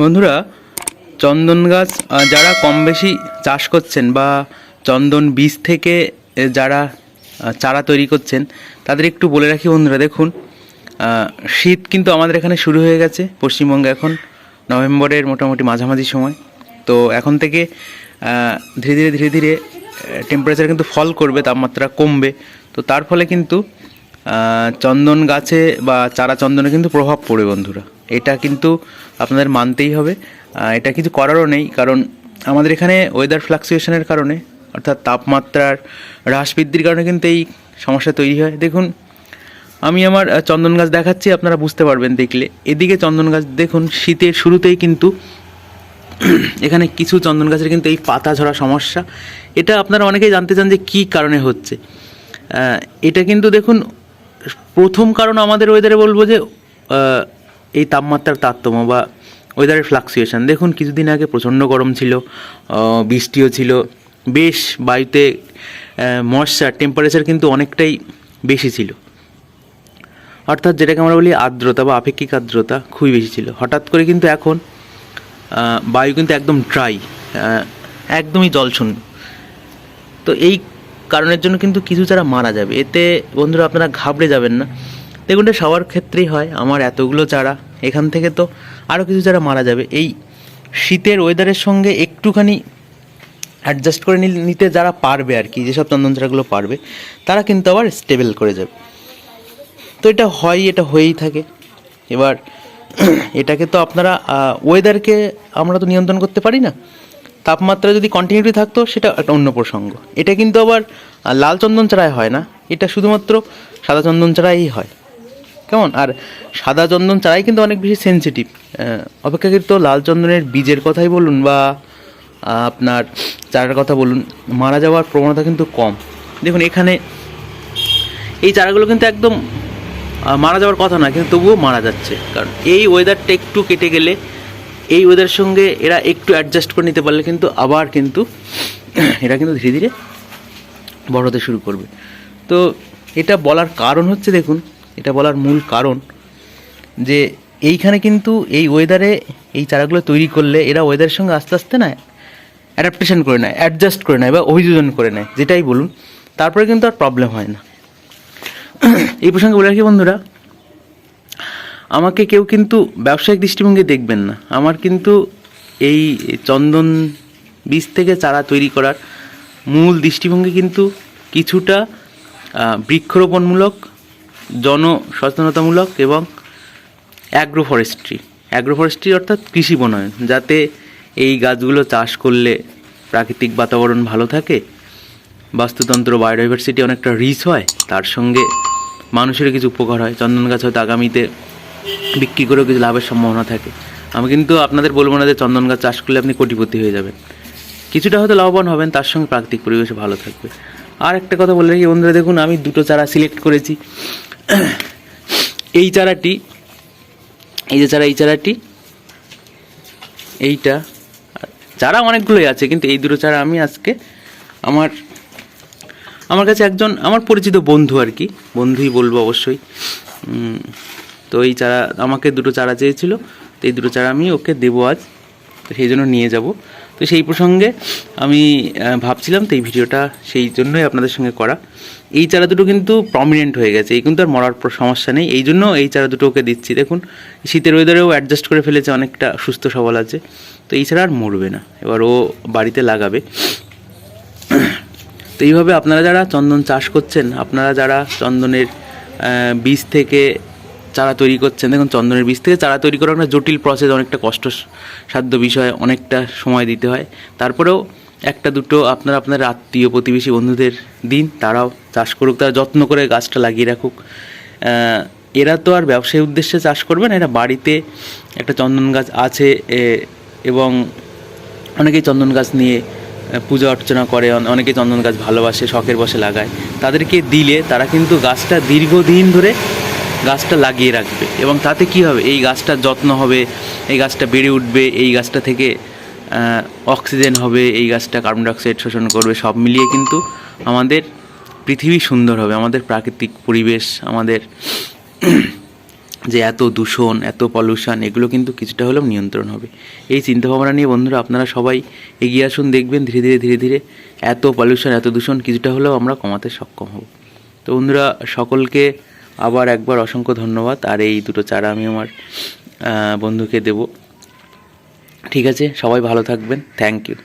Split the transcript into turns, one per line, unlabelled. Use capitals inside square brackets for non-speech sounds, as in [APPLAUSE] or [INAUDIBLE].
বন্ধুরা, চন্দন গাছ যারা কম বেশি চাষ করছেন বা চন্দন বীজ থেকে যারা চারা তৈরি করছেন, তাদের একটু বলে রাখি বন্ধুরা, দেখুন শীত কিন্তু আমাদের এখানে শুরু হয়ে গেছে, পশ্চিমবঙ্গে এখন নভেম্বরের মোটামুটি মাঝামাঝি সময়। তো এখন থেকে ধীরে ধীরে ধীরে ধীরে টেম্পারেচার কিন্তু ফল করবে, তাপমাত্রা কমবে। তো তার ফলে কিন্তু চন্দন গাছে বা চারা চন্দনে কিন্তু প্রভাব পড়বে বন্ধুরা। এটা কিন্তু আপনাদের মানতেই হবে। এটা কিছু করারও নেই, কারণ আমাদের এখানে ওয়েদার ফ্লাকচুয়েশনের কারণে, অর্থাৎ তাপমাত্রার হ্রাস বৃদ্ধির কারণে কিন্তু এই সমস্যা তৈরি হয়। দেখুন, আমি আমার চন্দন গাছ দেখাচ্ছি, আপনারা বুঝতে পারবেন দেখলে। এদিকে চন্দন গাছ, দেখুন, শীতের শুরুতেই কিন্তু [CLEARS THROAT] এখানে কিছু চন্দন গাছের কিন্তু এই পাতা ঝরা সমস্যা। এটা আপনারা অনেকেই জানতে চান যে কী কারণে হচ্ছে। এটা কিন্তু দেখুন প্রথম কারণ আমাদের ওয়েদারে বলব যে এই তাপমাত্রার তারতম্য বা ওয়েদারের ফ্লাকচুয়েশন দেখুন, কিছুদিন আগে প্রচণ্ড গরম ছিল বৃষ্টিও ছিল। বেশ বায়ুতে ময়শ্চার টেম্পারেচার কিন্তু অনেকটাই বেশি ছিল। অর্থাৎ যেটাকে আমরা বলি আর্দ্রতা বা আপেক্ষিক আর্দ্রতা খুবই বেশি ছিল। হঠাৎ করে কিন্তু এখন বায়ু কিন্তু একদম ড্রাই একদমই জলশূন্য। তো এই কারণের জন্য কিন্তু কিছু চারা মারা যাবে। এতে বন্ধুরা আপনারা ঘাবড়ে যাবেন না। দেখুন এটা সবার ক্ষেত্রেই হয়। আমার এতগুলো চারা, এখান থেকে তো আরও কিছু যারা মারা যাবে। এই শীতের ওয়েদারের সঙ্গে একটুখানি অ্যাডজাস্ট করে নিতে যারা পারবে আর কি, যেসব চন্দন চারাগুলো পারবে, তারা কিন্তু আবার স্টেবল করে যাবে। তো এটা হয়, এটা হয়েই থাকে। এবার [CLEARS THROAT] এটাকে তো আপনারা ওয়েদারকে আমরা তো নিয়ন্ত্রণ করতে পারি না। তাপমাত্রা যদি কন্টিনিউটি থাকতো, সেটা একটা অন্য প্রসঙ্গ। এটা কিন্তু আবার লাল চন্দন চারায় হয় না। এটা শুধুমাত্র সাদা চন্দন চারাই হয়। কেমন? আর সাদা চন্দন চারাই কিন্তু অনেক বেশি সেনসিটিভ অপেক্ষাকৃত লাল চন্দনের বীজের কথাই বলুন বা আপনার চারার কথা বলুন, মারা যাওয়ার প্রবণতা কিন্তু কম। দেখুন, এখানে এই চারাগুলো কিন্তু একদম মারা যাওয়ার কথা না, কিন্তু তবুও মারা যাচ্ছে। কারণ এই ওয়েদারটা একটু কেটে গেলে এই ওয়েদারের সঙ্গে এরা একটু অ্যাডজাস্ট করে নিতে পারলে কিন্তু আবার কিন্তু [CLEARS THROAT] এরা কিন্তু ধীরে ধীরে বড় হতে শুরু করবে। তো এটা বলার কারণ হচ্ছে দেখুন, এটা বলার মূল কারণ যে এইখানে কিন্তু এই ওয়েদারে এই চারাগুলো তৈরি করলে এরা ওয়েদারের সঙ্গে আস্তে আস্তে না অ্যাডাপ্টেশন করে নেয় অ্যাডজাস্ট করে নেয় বা অভিযোজন করে নেয়, যেটাই বলুন। তারপরে কিন্তু আর প্রবলেম হয় না। [CLEARS THROAT] এই প্রসঙ্গে বলে রাখি বন্ধুরা আমাকে কেউ কিন্তু ব্যবসায়িক দৃষ্টিভঙ্গি দেখবেন না। আমার কিন্তু এই চন্দন বীজ থেকে চারা তৈরি করার মূল দৃষ্টিভঙ্গি কিন্তু কিছুটা বৃক্ষরোপণমূলক জন সচেতনতামূলক এবং অ্যাগ্রো ফরেস্ট্রি অ্যাগ্রো ফরেস্ট্রি অর্থাৎ কৃষি বনায়ন, যাতে এই গাছগুলো চাষ করলে প্রাকৃতিক বাতাবরণ ভালো থাকে, বাস্তুতন্ত্র বায়োডাইভার্সিটি অনেকটা রিচ হয়, তার সঙ্গে মানুষের কিছু উপকার হয়। চন্দন গাছ হয়তো আগামীতে বিক্রি করেও কিছু লাভের সম্ভাবনা থাকে। আমি কিন্তু আপনাদের বলব না যে চন্দন গাছ চাষ করলে আপনি কোটিপতি হয়ে যাবেন। কিছুটা হয়তো লাভবান হবেন, তার সঙ্গে প্রাকৃতিক পরিবেশে ভালো থাকবে। আর একটা কথা বলে রাখি বন্ধুরা, দেখুন আমি দুটো চারা সিলেক্ট করেছি। এই চারাটি, এই যে চারা, এই চারাটি, এইটা চারা অনেকগুলোই আছে, কিন্তু এই দুটো চারা আমি আজকে আমার আমার কাছে একজন, আমার পরিচিত বন্ধু আর কি, বন্ধুই বলব অবশ্যই। তো এই চারা, আমাকে দুটো চারা চেয়েছিল, তো এই দুটো চারা আমি ওকে দেবো আজ, তো সেই জন্য নিয়ে যাব। তো সেই প্রসঙ্গে আমি ভাবছিলাম তো এই ভিডিওটা সেই জন্যই আপনাদের সঙ্গে করা। এই চারা দুটো কিন্তু প্রমিনেন্ট হয়ে গেছে, এই কিন্তু আর মরার সমস্যা নেই। এই জন্য এই চারা দুটো ওকে দিচ্ছি। দেখুন, শীতের ওয়েদারেও অ্যাডজাস্ট করে ফেলেছে, অনেকটা সুস্থ সবল আছে। তো এই ছাড়া আর মরবে না, এবার ও বাড়িতে লাগাবে। তো এইভাবে আপনারা যারা চন্দন চাষ করছেন, আপনারা যারা চন্দনের বীজ থেকে চারা তৈরি করছেন। দেখুন, চন্দনের বীজ থেকে চারা তৈরি করা একটা জটিল প্রসেস অনেকটা কষ্ট সাধ্য বিষয়, অনেকটা সময় দিতে হয়। তারপরেও একটা দুটো আপনারা আপনার আত্মীয় প্রতিবেশী বন্ধুদের দিন, তারাও চাষ করুক, তারা যত্ন করে গাছটা লাগিয়ে রাখুক। এরা তো আর ব্যবসায়ী উদ্দেশ্যে চাষ করবে না, এরা বাড়িতে একটা চন্দন গাছ আছে এবং অনেকেই চন্দন গাছ নিয়ে পূজা অর্চনা করে, অন- অনেকে চন্দন গাছ ভালোবাসে, শখের বসে লাগায়। তাদেরকে দিলে তারা কিন্তু গাছটা দীর্ঘদিন ধরে গাছটা লাগিয়ে রাখবে। এবং তাতে কি হবে? এই গাছটার যত্ন হবে, এই গাছটা বেড়ে উঠবে, এই গাছটা থেকে অক্সিজেন হবে, এই গাছটা কার্বন ডাইঅক্সাইড শোষণ করবে, সব মিলিয়ে কিন্তু আমাদের পৃথিবী সুন্দর হবে, আমাদের প্রাকৃতিক পরিবেশ, আমাদের যে এত দূষণ, এত পলিউশন, এগুলো কিন্তু কিছুটা হলেও নিয়ন্ত্রণ হবে। এই চিন্তাভাবনা নিয়ে বন্ধুরা, আপনারা সবাই এগিয়ে আসুন, দেখবেন, ধীরে ধীরে ধীরে ধীরে এত পলিউশন, এত দূষণ কিছুটা হলেও আমরা কমাতে সক্ষম হব। তো বন্ধুরা, সকলকে আবার একবার অসংখ্য ধন্যবাদ, আর এই দুটো চারা আমি আমার বন্ধুকে দেব। ঠিক আছে, সবাই ভালো থাকবেন। Thank you